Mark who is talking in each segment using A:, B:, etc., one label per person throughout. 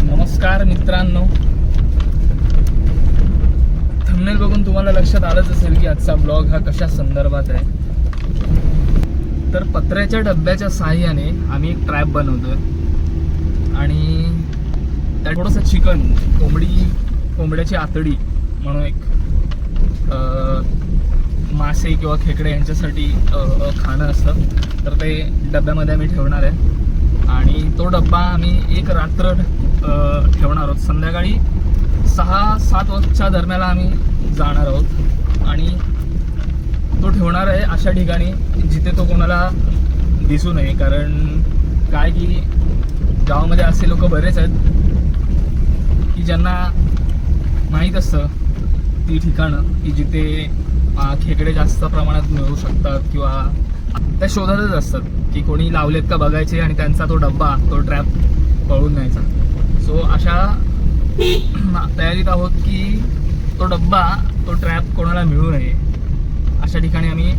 A: तर नमस्कार मित्रांनो. थंबनेल बघून तुम्हाला लक्षात आलंच असेल की आजचा ब्लॉग हा कशा संदर्भात आहे. तर पत्र्याच्या डब्याच्या साह्याने आम्ही एक ट्रॅप बनवतोय. आणि त्यात थोडंसं चिकन कोंबडी कोंबड्याची आतडी म्हणून एक मासे किंवा खेकडे यांच्यासाठी खाणं असतं. तर ते डब्यामध्ये आम्ही ठेवणार आहे. आणि तो डब्बा आम्ही एक रात्र ठेवणार आहोत. संध्याकाळी सहा सात वाजच्या दरम्यान आम्ही जाणार आहोत. आणि तो ठेवणार आहे अशा ठिकाणी जिथे तो कोणाला दिसू नये. कारण काय की गावामध्ये असे लोक बरेच आहेत की ज्यांना माहीत असतं ती ठिकाणं की जिथे खेकडे जास्त प्रमाणात मिळू शकतात किंवा त्या शोधतच असतात की कोणी लावलेत का बघायचे आणि त्यांचा तो डब्बा तो ट्रॅप पळून न्यायचा. सो अशा तयारीत आहोत की तो डब्बा तो ट्रॅप कोणाला मिळू नये. अशा ठिकाणी आम्ही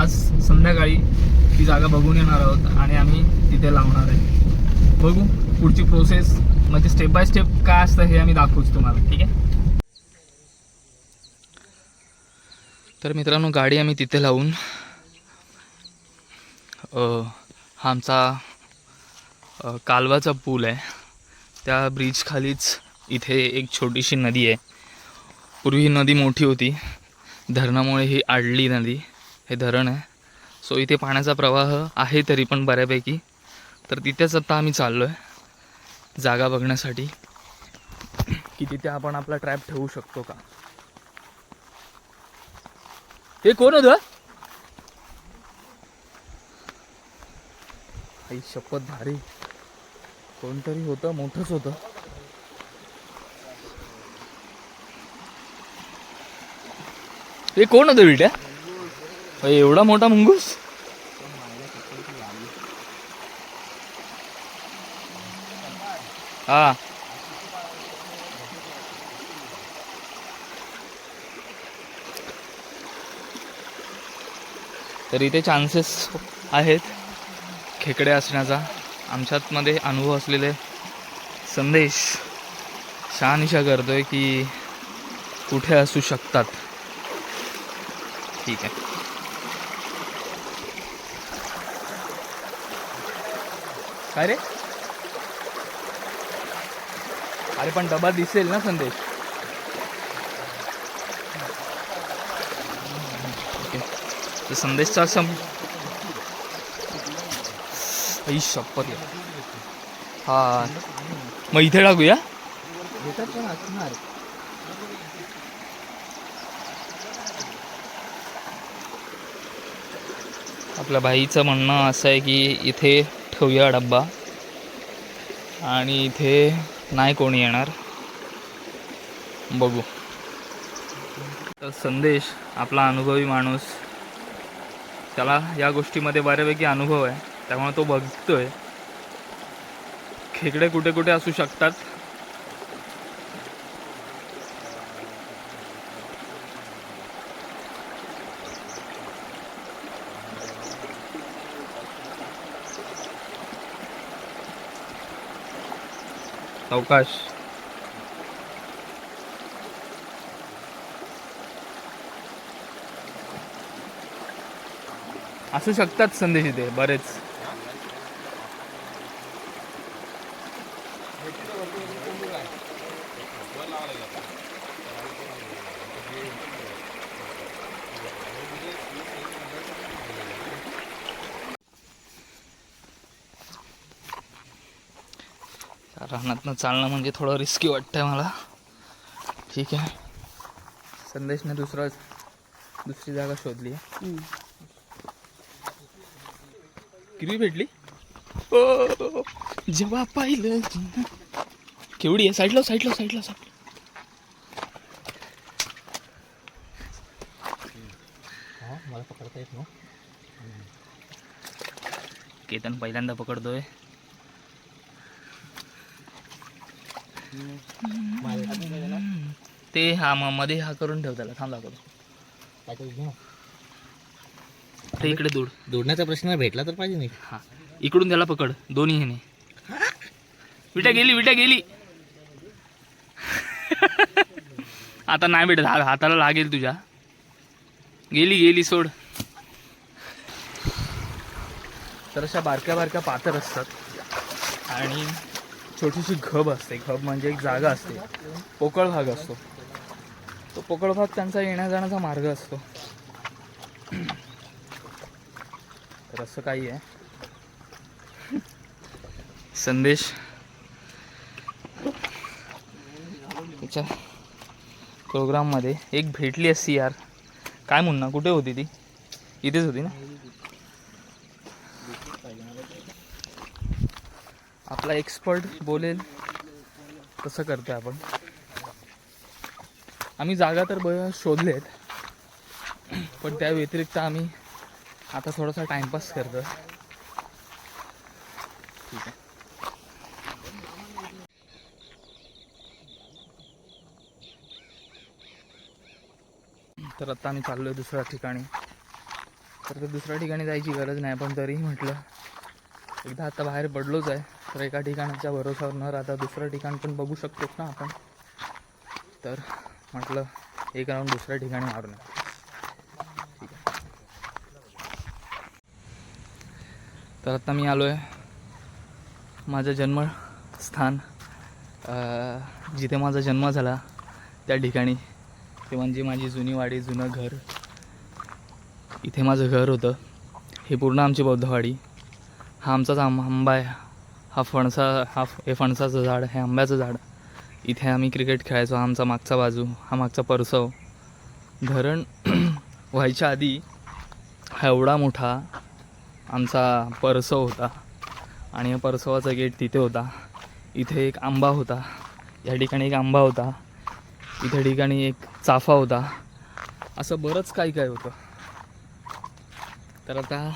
A: आज संध्याकाळी ती जागा बघून येणार आहोत आणि आम्ही तिथे लावणार आहे. बघू पुढची प्रोसेस म्हणजे स्टेप बाय स्टेप काय असतं हे आम्ही दाखवूच तुम्हाला ठीक आहे? तर मित्रांनो गाडी आम्ही तिथे लावून हा आमचा कालवाचा पूल आहे. त्या ब्रिजखालीच इथे एक छोटीशी नदी आहे. पूर्वी ही नदी मोठी होती. धरणामुळे ही आडली नदी. हे धरण आहे. सो इथे पाण्याचा प्रवाह आहे तरी पण बऱ्यापैकी. तर तिथेच आता आम्ही चाललो आहे जागा बघण्यासाठी. की तिथे आपण आपला ट्रॅप ठेवू शकतो का? हे कोण होतं? आई शपथ भारी. कोणतरी होतं मोठंच होतं. हे कोण होतं बिट्या एवढा मोठा मुंगूस? हा. तर इथे चान्सेस आहेत. खेकडे असण्याचा. आमच्यातमध्ये अनुभव असलेले संदेश शहानिशा करतोय की कुठे असू शकतात. ठीक आहे. काय रे? अरे पण डबा दिसेल ना संदेश. ओके. तर संदेशचा सम आई शपथ हा। मग इथे टाकूया? आपल्या भाईचं म्हणणं असं आहे की इथे ठेवूया डब्बा. आणि इथे नाही कोणी येणार. बघू. तर संदेश आपला अनुभवी माणूस. त्याला या गोष्टीमध्ये बऱ्यापैकी अनुभव आहे. त्यामुळे तो बघतोय. खेकडे कुठे कुठे असू शकतात. अवकाश. असू शकतात संदेश इथे बरेच. रानातनं चालणं म्हणजे थोडं रिस्की वाटतंय मला. ठीक आहे. संदेशने दुसरा दुसरी जागा शोधली आहे. किती भेटली? ओ जेव्हा पाहिलं केवढी आहे? साईडला साईडला साईडला साईड
B: मला पकडता येत ना
A: केतन पहिल्यांदा पकडतोय. ते हा मग मध्ये हा करून ठेव त्याला. थांब दाखवतो. ते इकडे दूर.
B: दोडण्याचा प्रश्न भेटला तर पाहिजे नाही.
A: हा. इकडून त्याला पकड. दोन्ही ह्याने. विटा गेली विटा गेली. आता नाही भेटत हा हाताला लागेल तुझ्या. गेली गेली सोड. तर अशा बारक्या बारक्या पातर असतात. आणि छोटीशी घब असते. घब म्हणजे एक जागा असते. पोकळ भाग असतो. तो पोकळ भाग त्यांचा येण्या जाण्याचा मार्ग असतो. तर असं काही आहे. संदेश. तिच्या प्रोग्राममध्ये एक भेटली असती यार. काय मुन्ना कुठे होती ती? इथेच होती ना? आपला एक्सपर्ट बोलेल. तसं करतो आपण. आम्ही जागा तर ब शोधलेत. पण त्या व्यतिरिक्त आम्ही आता थोडासा टाइमपास करतो ठीक आहे. तर आता आम्ही चाललो आहे दुसऱ्या ठिकाणी. तर ते दुसऱ्या ठिकाणी जायची गरज नाही पण तरीही म्हटलं एकदा आता बाहेर पडलोच आहे तर एका ठिकाणाच्या भरोशावर न राहता दुसरं ठिकाण पण बघू शकतो ना आपण. तर म्हटलं एक राऊंड दुसऱ्या ठिकाणी मारून ठीक आहे. तर आता मी आलो आहे माझं जन्मस्थान जिथे माझा जन्म झाला त्या ठिकाणी. ते म्हणजे माझी जुनी वाडी जुनं घर. इथे माझं घर होतं. हे पूर्ण आमची बौद्धवाडी हा आमचाच आंबा आंबा आहे. हा फणसा हा हे फणसाचं झाड हे आंब्याचं झाड. इथे आम्ही क्रिकेट खेळायचो. हा आमचा मागचा बाजू हा मागचा परसव. धरण व्हायच्या आधी हा एवढा मोठा आमचा परसव होता. आणि या परसवाचा गेट तिथे होता. इथे एक आंबा होता. या ठिकाणी एक आंबा होता. इथे ठिकाणी एक चाफा होता. असं बरंच काही काय होतं. तर आता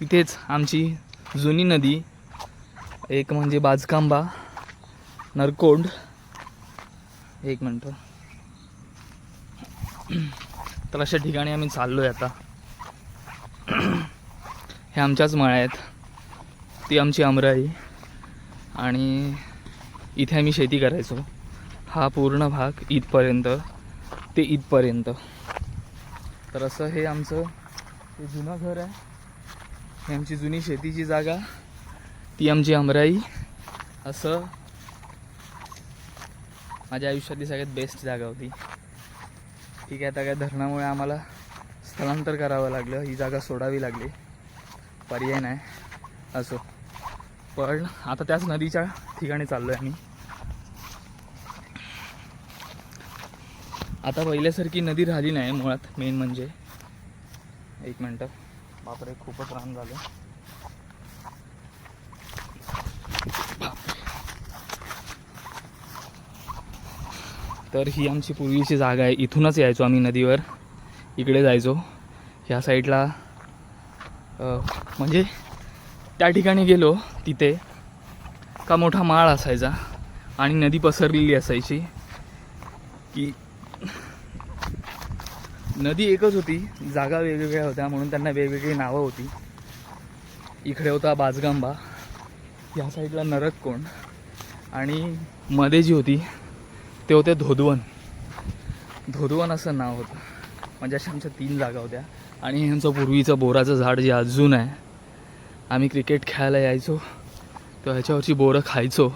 A: तिथेच आमची जुनी नदी एक म्हणजे बाजकांबा नरकोंड एक मिनटं. तर अशा ठिकाणी आम्ही चाललो आहे आता. हे आमच्याच मळ्या आहेत. ती आमची अमराई आणि इथे आम्ही शेती करायचो. हा पूर्ण भाग इथपर्यंत. ते इथपर्यंत. तर असं हे आमचं हे जुनं घर आहे. ही आमची जुनी शेतीची जागा. ती आमची अमराई. असं माझ्या आयुष्यातली सगळ्यात बेस्ट जागा होती. ठीक आहे आता काय धरणामुळे आम्हाला स्थलांतर करावं लागलं. ही जागा सोडावी लागली. पर्याय नाही. असो. पण आता त्याच नदीच्या ठिकाणी चाललो आहे आम्ही. आता पहिल्यासारखी नदी राहिली नाही मुळात मेन म्हणजे. एक मिनटं. बापरे खूपच रान झालं. तर ही आमची पूर्वीची जागा आहे. इथूनच यायचो आम्ही नदीवर. इकडे जायचो. ह्या साईडला म्हणजे त्या ठिकाणी गेलो तिथे. का मोठा माळ असायचा आणि नदी पसरलेली असायची. की नदी एकच होती. जागा वेगवेगळ्या होत्या म्हणून त्यांना वेगवेगळी नावं होती. इकडे होता बाजगांबा. या साईडला नरककोंड आणि मध्ये जी होती. ते होते धोदवन. धोदवन असं नाव होतं. म्हणजे अशा आमच्या तीन जागा होत्या. आणि ह्यांचं पूर्वीचं बोराचं झाड जे अजून आहे आम्ही क्रिकेट खेळायला यायचो. तेव्हा ह्याच्यावरची बोरं खायचो.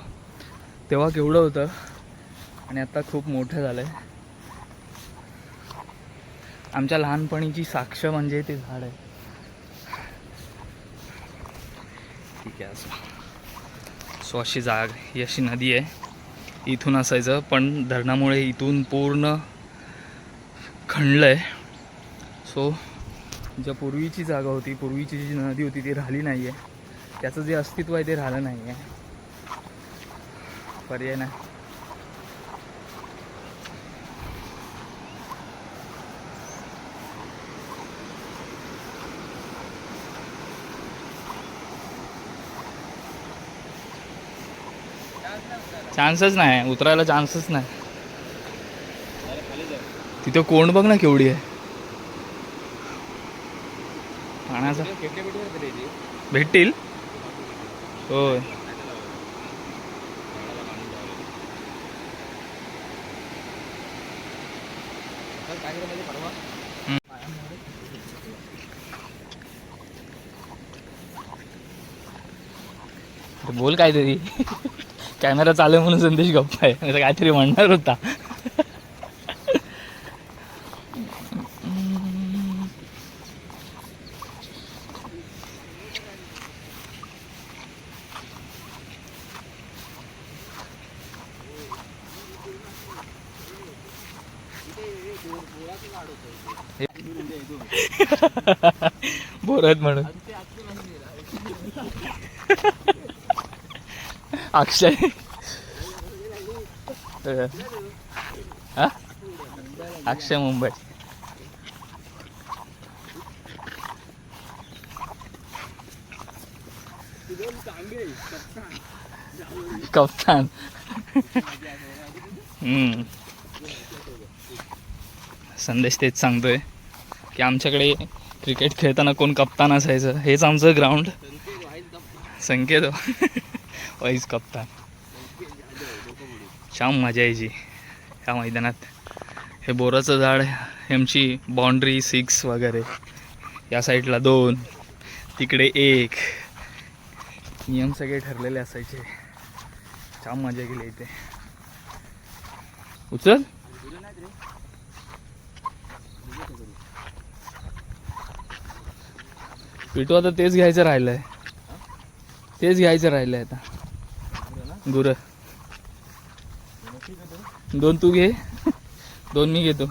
A: तेव्हा केवढं होतं. आणि आता खूप मोठं झालं आहे आमच्या लहानपणीची साक्ष म्हणजे ते झाड आहे. ठीक आहे असं. सो अशी जाग ही अशी नदी आहे. इथून असायचं पण धरणामुळे इथून पूर्ण खणलं आहे. सो ज्या पूर्वीची जागा होती पूर्वीची जी नदी होती ती राहिली नाही आहे त्याचं जे अस्तित्व आहे ते राहिलं नाही आहे पर्याय नाही. चान्सच नाही उतरायला चान्सच नाही. तिथे कोण बघ ना केवढी आहे. पाण्याचा. भेटतील? होय.
B: काय
A: तरी कॅमेरा चालू म्हणून संदेश गप्पा आहे. असं काहीतरी म्हणणार होता. बोरत म्हणून. अक्षय हा? अक्षय मुंबई कप्तान हम्म. संदेश तेच सांगतोय की आमच्याकडे क्रिकेट खेळताना कोण कप्तान असायचं हेच आमचं ग्राउंड संकेत हो. वाईज कप्तान छान मजा यायची ह्या मैदानात हे बोराचं झाड ह्यांची बाउंड्री सिक्स वगैरे या साईडला दोन तिकडे एक नियम सगळे ठरलेले असायचे छान मजा केली इथे उचल पिटू आता तेच घ्यायचं राहिलंय तेच घ्यायचं राहिलंय आता गुर. दोन तू घे. दोन मी घेतो.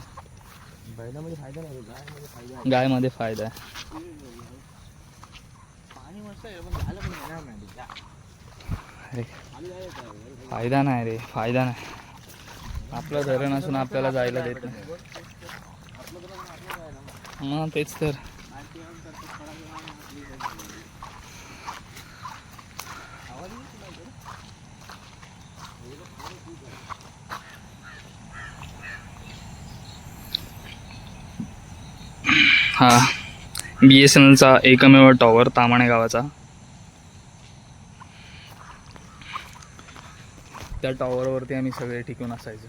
B: बैलामध्ये फायदा नाही गायमध्ये फायदा आहे.
A: फायदा नाही रे फायदा नाही. आपलं धरण असून आपल्याला जायला देत नाही. मग तेच तर. हा. बी एस एन एलचा एकमेव टॉवर तामाणे गावाचा. त्या टॉवरवरती आम्ही सगळे टिकून असायचो.